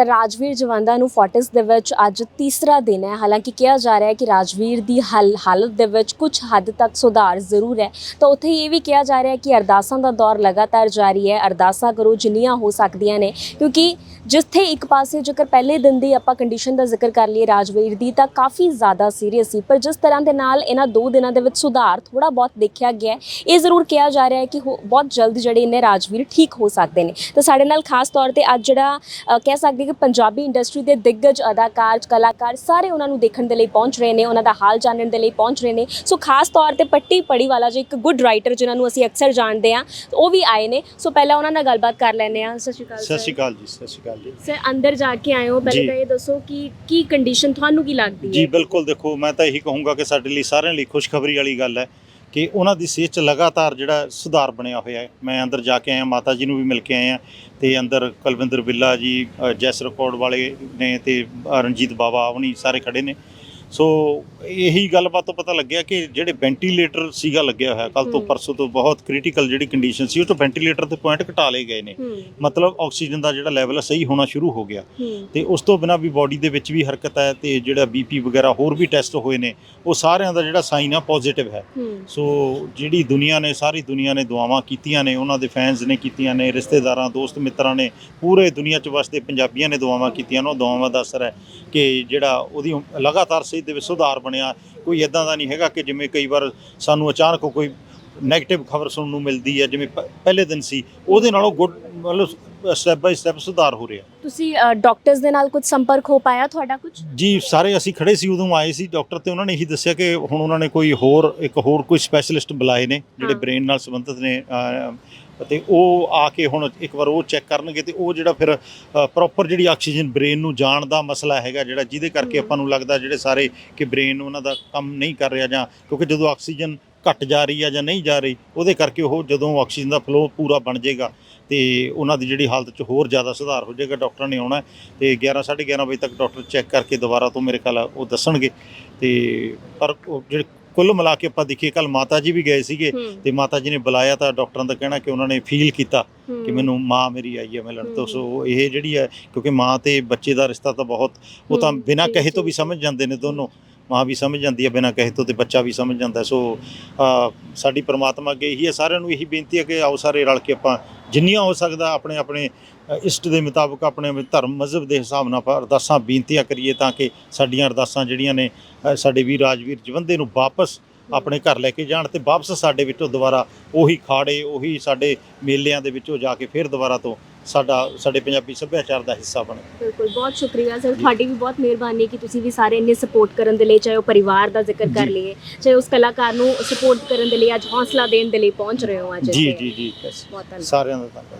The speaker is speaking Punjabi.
ਤਾਂ ਰਾਜਵੀਰ ਜਵੰਦਾ ਨੂੰ ਫੋਰਟਿਸ ਦੇ ਵਿੱਚ ਅੱਜ ਤੀਸਰਾ ਦਿਨ ਹੈ। ਹਾਲਾਂਕਿ ਕਿਹਾ ਜਾ ਰਿਹਾ ਹੈ ਕਿ ਰਾਜਵੀਰ ਦੀ ਹਲ, ਹਾਲਤ ਦੇ ਵਿੱਚ ਕੁਝ ਹੱਦ ਤੱਕ ਸੁਧਾਰ ਜ਼ਰੂਰ ਹੈ। ਤਾਂ ਉੱਥੇ ਇਹ ਵੀ ਕਿਹਾ ਜਾ ਰਿਹਾ ਹੈ ਕਿ ਅਰਦਾਸਾਂ ਦਾ ਦੌਰ ਲਗਾਤਾਰ ਜਾਰੀ ਹੈ। ਅਰਦਾਸਾਂ ਕਰੋ ਜਿੰਨੀਆਂ ਹੋ ਸਕਦੀਆਂ ਨੇ, ਕਿਉਂਕਿ ਜਿੱਥੇ ਇੱਕ ਪਾਸੇ ਜੇਕਰ ਪਹਿਲੇ ਦਿਨ ਦੀ ਆਪਾਂ ਕੰਡੀਸ਼ਨ ਦਾ ਜ਼ਿਕਰ ਕਰ ਲਈਏ ਰਾਜਵੀਰ ਦੀ, ਤਾਂ ਕਾਫੀ ਜ਼ਿਆਦਾ ਸੀਰੀਅਸ ਸੀ। ਪਰ ਜਿਸ ਤਰ੍ਹਾਂ ਦੇ ਨਾਲ ਇਹਨਾਂ ਦੋ ਦਿਨਾਂ ਦੇ ਵਿੱਚ ਸੁਧਾਰ ਥੋੜਾ ਬਹੁਤ ਦੇਖਿਆ ਗਿਆ ਇਹ ਜ਼ਰੂਰ ਕਿਹਾ ਜਾ ਰਿਹਾ ਹੈ ਕਿ ਹੋ- ਬਹੁਤ ਜਲਦ ਜਿਹੜੇ ਨੇ ਰਾਜਵੀਰ ਠੀਕ ਹੋ ਸਕਦੇ ਨੇ। ਤਾਂ ਸਾਡੇ ਨਾਲ ਖਾਸ ਤੌਰ ਤੇ ਅੱਜ ਜਿਹੜਾ ਕਹਿ ਸਕਦੇ ਕਿ ਪੰਜਾਬੀ ਇੰਡਸਟਰੀ ਦੇ ਦਿੱਗਜ ਅਦਾਕਾਰ ਕਲਾਕਾਰ ਸਾਰੇ ਉਹਨਾਂ ਨੂੰ ਦੇਖਣ ਦੇ ਲਈ ਪਹੁੰਚ ਰਹੇ ਨੇ ਉਹਨਾਂ ਦਾ ਹਾਲ ਜਾਣਨ ਦੇ ਲਈ ਪਹੁੰਚ ਰਹੇ ਨੇ। ਸੋ ਖਾਸ ਤੌਰ ਤੇ ਪੱਟੀ ਪੜੀ ਵਾਲਾ ਜੋ ਇੱਕ ਗੁੱਡ ਰਾਈਟਰ ਜਿਨ੍ਹਾਂ ਨੂੰ ਅਸੀਂ ਅਕਸਰ ਜਾਣਦੇ ਆ ਉਹ ਵੀ ਆਏ ਨੇ। ਸੋ ਪਹਿਲਾਂ ਉਹਨਾਂ ਨਾਲ ਗੱਲਬਾਤ ਕਰ ਲੈਂਦੇ ਆ ਸਤਿ ਸ਼੍ਰੀ ਅਕਾਲ ਸਤਿ ਸ਼੍ਰੀ ਅਕਾਲ ਜੀ ਸਤਿ ਸ਼੍ਰੀ ਅਕਾਲ ਜੀ। ਸਰ ਅੰਦਰ ਜਾ ਕੇ ਆਏ ਹੋ। ਪਹਿਲੇ। ਤਾਂ ਇਹ ਦੱਸੋ ਕਿ ਕੀ ਕੰਡੀਸ਼ਨ ਤੁਹਾਨੂੰ ਕੀ ਲੱਗਦੀ ਹੈ? ਜੀ ਬਿਲਕੁਲ ਦੇਖੋ ਮੈਂ ਤਾਂ ਇਹੀ ਕਹੂੰਗਾ ਕਿ ਸਾਡੇ ਲਈ ਸਾਰਿਆਂ ਲਈ ਖੁਸ਼ਖਬਰੀ ਵਾਲੀ ਗੱਲ ਹੈ। ਕਿ ਉਹਨਾਂ ਦੀ ਸਿਹਤ 'ਚ ਲਗਾਤਾਰ ਜਿਹੜਾ ਸੁਧਾਰ ਬਣਿਆ ਹੋਇਆ ਹੈ। ਮੈਂ ਅੰਦਰ ਜਾ ਕੇ ਆਇਆ, ਮਾਤਾ ਜੀ ਨੂੰ ਵੀ ਮਿਲ ਕੇ ਆਇਆ ਤੇ ਅੰਦਰ ਕੁਲਵਿੰਦਰ ਬਿੱਲਾ ਜੀ ਜੈਸ ਰਿਕਾਰਡ ਵਾਲੇ ਨੇ ਤੇ ਰਣਜੀਤ ਬਾਵਾ ਉਹਨੀ ਸਾਰੇ ਖੜੇ ਨੇ। ਸੋ ਇਹੀ ਗੱਲਬਾਤ ਤੋਂ ਪਤਾ ਲੱਗਿਆ ਕਿ ਜਿਹੜੇ ਵੈਂਟੀਲੇਟਰ ਸੀਗਾ ਲੱਗਿਆ ਹੋਇਆ ਕੱਲ ਤੋਂ। ਪਰਸੋਂ ਤੋਂ ਬਹੁਤ ਕ੍ਰਿਟੀਕਲ ਜਿਹੜੀ ਕੰਡੀਸ਼ਨ ਸੀ ਉਹ ਤੋਂ ਵੈਂਟੀਲੇਟਰ ਦੇ ਪੁਆਇੰਟ ਘਟਾ ਲਏ ਗਏ ਨੇ। ਮਤਲਬ ਆਕਸੀਜਨ ਦਾ ਜਿਹੜਾ ਲੈਵਲ ਹੈ ਸਹੀ ਹੋਣਾ ਸ਼ੁਰੂ ਹੋ ਗਿਆ। ਤੇ ਉਸ ਤੋਂ ਬਿਨਾ ਵੀ ਬਾਡੀ ਦੇ ਵਿੱਚ ਵੀ ਹਰਕਤ ਹੈ ਤੇ ਜਿਹੜਾ ਬੀਪੀ ਵਗੈਰਾ ਹੋਰ ਵੀ ਟੈਸਟ ਹੋਏ ਨੇ ਉਹ ਸਾਰਿਆਂ ਦਾ ਜਿਹੜਾ ਸਾਈਨ ਆ ਪੋਜ਼ਿਟਿਵ ਹੈ। ਹੂੰ। ਸੋ ਜਿਹੜੀ ਦੁਨੀਆ ਨੇ ਸਾਰੀ ਦੁਨੀਆ ਨੇ ਦੁਆਵਾਂ ਕੀਤੀਆਂ ਨੇ ਉਹਨਾਂ ਦੇ ਫੈਨਸ ਨੇ ਕੀਤੀਆਂ ਨੇ ਰਿਸ਼ਤੇਦਾਰਾਂ ਦੋਸਤ ਮਿੱਤਰਾਂ ਨੇ ਪੂਰੇ ਦੁਨੀਆ 'ਚ ਵਸਦੇ ਪੰਜਾਬੀਆਂ ਨੇ ਦੁਆਵਾਂ ਕੀਤੀਆਂ ਨੇ ਉਹ ਦੁਆਵਾਂ ਦਾ ਅਸਰ ਹੈ ਕਿ ਜਿਹੜਾ ਉਹਦੀ ਲਗਾਤਾਰ ਸਿਹਤ ਦੇ ਵਿੱਚ ਸੁਧਾਰ ਬਣਿਆ। ਕੋਈ ਇਦਾਂ ਦਾ ਨਹੀਂ ਹੈਗਾ ਕਿ ਜਿਵੇਂ ਕਈ ਵਾਰ ਸਾਨੂੰ ਅਚਾਨਕ ਕੋਈ ਨੈਗੇਟਿਵ ਖਬਰ ਸੁਣਨ ਨੂੰ ਮਿਲਦੀ ਹੈ, ਜਿਵੇਂ ਪ- ਪਹਿਲੇ ਦਿਨ ਸੀ, ਉਹਦੇ ਨਾਲੋਂ ਗੁੱਡ, ਮਤਲਬ ਸਟੈਪ ਬਾਈ ਸਟੈਪ ਸੁਧਾਰ ਹੋ ਰਿਹਾ ਤੁਸੀਂ ਡਾਕਟਰਸ ਦੇ ਨਾਲ ਕੁਝ ਸੰਪਰਕ ਹੋ ਪਾਇਆ ਤੁਹਾਡਾ ਕੁਝ ਜੀ ਸਾਰੇ ਅਸੀਂ ਖੜੇ ਸੀ ਉਦੋਂ ਆਏ ਸੀ ਡਾਕਟਰ ਤੇ ਉਹਨਾਂ ਨੇ ਇਹੀ ਦੱਸਿਆ ਕਿ ਹੁਣ ਉਹਨਾਂ ਨੇ ਕੋਈ ਹੋਰ ਇੱਕ ਹੋਰ ਕੋਈ ਸਪੈਸ਼ਲਿਸਟ ਬੁਲਾਏ ਨੇ ਜਿਹੜੇ। ਬ੍ਰੇਨ ਨਾਲ ਸੰਬੰਧਿਤ ਨੇ ਅਹ, ਤੇ ਉਹ ਆ ਕੇ ਹੁਣ ਇੱਕ ਵਾਰ ਉਹ ਚੈੱਕ ਕਰਨਗੇ ਤੇ ਉਹ ਜਿਹੜਾ ਫਿਰ ਪ੍ਰੋਪਰ ਜਿਹੜੀ ਆਕਸੀਜਨ ਬ੍ਰੇਨ ਨੂੰ ਜਾਣ ਦਾ ਮਸਲਾ ਹੈਗਾ ਜਿਹੜਾ ਜਿਹਦੇ ਕਰਕੇ। ਆਪਾਂ ਨੂੰ ਲੱਗਦਾ ਜਿਹੜੇ ਸਾਰੇ ਕਿ ਬ੍ਰੇਨ ਉਹਨਾਂ ਦਾ ਕੰਮ ਨਹੀਂ ਕਰ ਰਿਹਾ ਜਾਂ ਕਿਉਂਕਿ ਜਦੋਂ ਆਕਸੀਜਨ ਘਟ ਜਾ ਰਹੀ ਆ ਜਾਂ ਨਹੀਂ ਜਾ ਰਹੀ ਉਹਦੇ ਕਰਕੇ ਉਹ ਜਦੋਂ ਆਕਸੀਜਨ ਦਾ ਫਲੋ ਪੂਰਾ ਬਣ ਜਾਏਗਾ ਤੇ ਉਹਨਾਂ ਦੀ ਜਿਹੜੀ ਹਾਲਤ 'ਚ ਹੋਰ ਜ਼ਿਆਦਾ ਸੁਧਾਰ ਹੋ ਜਾਏਗਾ ਡਾਕਟਰਾਂ ਨੇ ਆਉਣਾ ਤੇ 11 11:30 ਵਜੇ ਤੱਕ ਡਾਕਟਰ ਚੈੱਕ ਕਰਕੇ ਦੁਬਾਰਾ ਤੋਂ ਮੇਰੇ ਖਿਆਲ ਉਹ ਦੱਸਣਗੇ ਤੇ ਪਰ ਉਹ ਜਿਹੜੇ ਕੁੱਲ ਮਿਲਾ ਕੇ ਆਪਾਂ ਦੇਖੀਏ ਕੱਲ ਮਾਤਾ ਜੀ ਵੀ ਗਏ ਸੀਗੇ ਤੇ ਮਾਤਾ ਜੀ ਨੇ ਬੁਲਾਇਆ ਤਾਂ ਡਾਕਟਰਾਂ ਦਾ ਕਹਿਣਾ ਕਿ ਉਹਨਾਂ ਨੇ ਫੀਲ ਕੀਤਾ। ਕਿ ਮੈਨੂੰ ਮਾਂ ਮੇਰੀ ਆਈ ਹੈ ਮਿਲਣ ਤੋਂ। ਸੋ ਇਹ ਜਿਹੜੀ ਹੈ ਕਿਉਂਕਿ ਮਾਂ ਤੇ ਬੱਚੇ ਦਾ ਰਿਸ਼ਤਾ ਤਾਂ ਬਹੁਤ ਉਹ ਤਾਂ ਬਿਨਾਂ ਕਹੇ ਤੋਂ। ਵੀ ਸਮਝ ਜਾਂਦੇ ਨੇ ਦੋਨੋਂ ਮਾਂ ਵੀ ਸਮਝ ਜਾਂਦੀ ਹੈ, ਬਿਨਾਂ ਕਹੇ ਤੋਂ ਤੇ ਬੱਚਾ ਵੀ ਸਮਝ ਜਾਂਦਾ ਸੋ ਸਾਡੀ ਪ੍ਰਮਾਤਮਾ ਅੱਗੇ ਇਹੀ ਹੈ। ਸਾਰਿਆਂ ਨੂੰ ਇਹੀ ਬੇਨਤੀ ਹੈ ਕਿ ਆਓ ਸਾਰੇ ਰਲ ਕੇ ਆਪਾਂ ਜਿੰਨੀਆਂ ਹੋ ਸਕਦਾ ਆਪਣੇ ਆਪਣੇ ਇਸ਼ਟ ਦੇ ਮੁਤਾਬਕ ਆਪਣੇ ਧਰਮ ਮਜ਼ਹਬ ਦੇ ਹਿਸਾਬ ਨਾਲ ਆਪਾਂ ਅਰਦਾਸਾਂ ਬੇਨਤੀਆਂ ਕਰੀਏ ਤਾਂ ਕਿ ਸਾਡੀਆਂ ਅਰਦਾਸਾਂ ਜਿਹੜੀਆਂ ਨੇ ਸਾਡੇ ਵੀਰ ਰਾਜਵੀਰ ਜਵੰਦੇ ਨੂੰ ਵਾਪਸ ਆਪਣੇ ਘਰ ਲੈ ਕੇ ਜਾਣ ਤੇ ਵਾਪਸ ਸਾਡੇ ਵਿੱਚੋਂ ਦੁਬਾਰਾ ਉਹੀ ਖਾੜੇ, ਉਹੀ ਸਾਡੇ ਮੇਲਿਆਂ ਦੇ ਵਿੱਚੋਂ ਜਾ ਕੇ ਫਿਰ ਦੁਬਾਰਾ ਤੋਂ ਸਾਡਾ ਸਾਡੇ ਪੰਜਾਬੀ ਸੱਭਿਆਚਾਰ ਦਾ ਹਿੱਸਾ ਬਣੇ। ਬਿਲਕੁਲ ਬਹੁਤ ਸ਼ੁਕਰੀਆ ਸਰ। ਤੁਹਾਡੀ ਵੀ ਬਹੁਤ ਮਿਹਰਬਾਨੀ ਕਿ ਤੁਸੀਂ ਵੀ ਸਾਰੇ ਇੰਨੇ ਸਪੋਰਟ ਕਰਨ ਦੇ ਲਈ ਚਾਹੇ ਉਹ ਪਰਿਵਾਰ ਦਾ ਜ਼ਿਕਰ ਕਰ। ਲਈਏ ਚਾਹੇ ਉਸ ਕਲਾਕਾਰ ਨੂੰ ਸਪੋਰਟ ਕਰਨ ਦੇ ਲਈ ਅੱਜ ਹੌਸਲਾ ਦੇਣ ਦੇ ਲਈ ਪਹੁੰਚ ਰਹੇ ਹੋ ਅੱਜ ਜੀ ਇੱਥੇ। ਜੀ ਜੀ ਬਹੁਤ ਧੰਨਵਾਦ। ਸਾਰਿਆਂ ਦਾ ਧੰਨਵਾਦ।